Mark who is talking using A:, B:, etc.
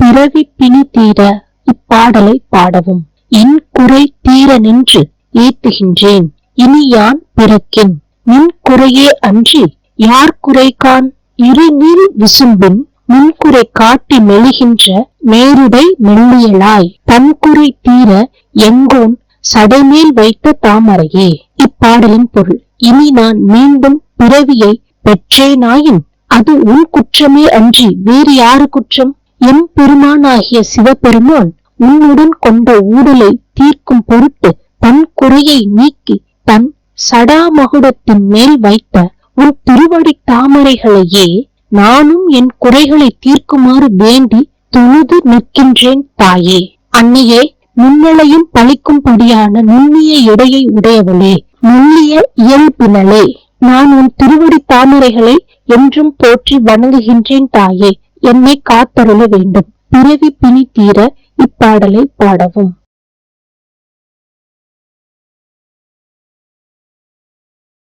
A: பிறவி பிணி தீர இப்பாடலை பாடவும். என் குறை தீர நின்று ஏத்துகின்றேன். இனி யான் பிறக்கின். நின் குறையே அன்றி யார் குறைகான்? இருநீள் விசும்பின். முன்குறை காட்டி மெழுகின்ற மேருடை மெல்லியலாய். தன்குறை தீர எங்கோன் சடைமேல் வைத்த தாமரையே. இப்பாடலின் பொருள் இனி நான் மீண்டும் பிறவியை பெற்றேனாயின் அது உன் குற்றமே அன்றி வேறு யாரு குற்றம்? எம் பெருமானாகிய சிவபெருமான் உன்னுடன் கொண்ட ஊடலை தீர்க்கும் பொருட்டு தன் குறையை நீக்கி தன் சடாமகுடத்தின் மேல் வைத்த உன் திருவடி தாமரைகளையே நானும் என் குறைகளை தீர்க்குமாறு வேண்டி தொழுது நிற்கின்றேன் தாயே. அன்னையே நுண்ணலையும் பழிக்கும்படியான நுண்ணிய எடையை உடையவளே. நுண்ணிய இயல்பினலே நான் உன் திருவடி தாமரைகளை என்றும் போற்றி வணங்குகின்றேன் தாயே. என்னை காத்தருள வேண்டும். பிறவி பிணி தீர இப்பாடலை பாடவும்.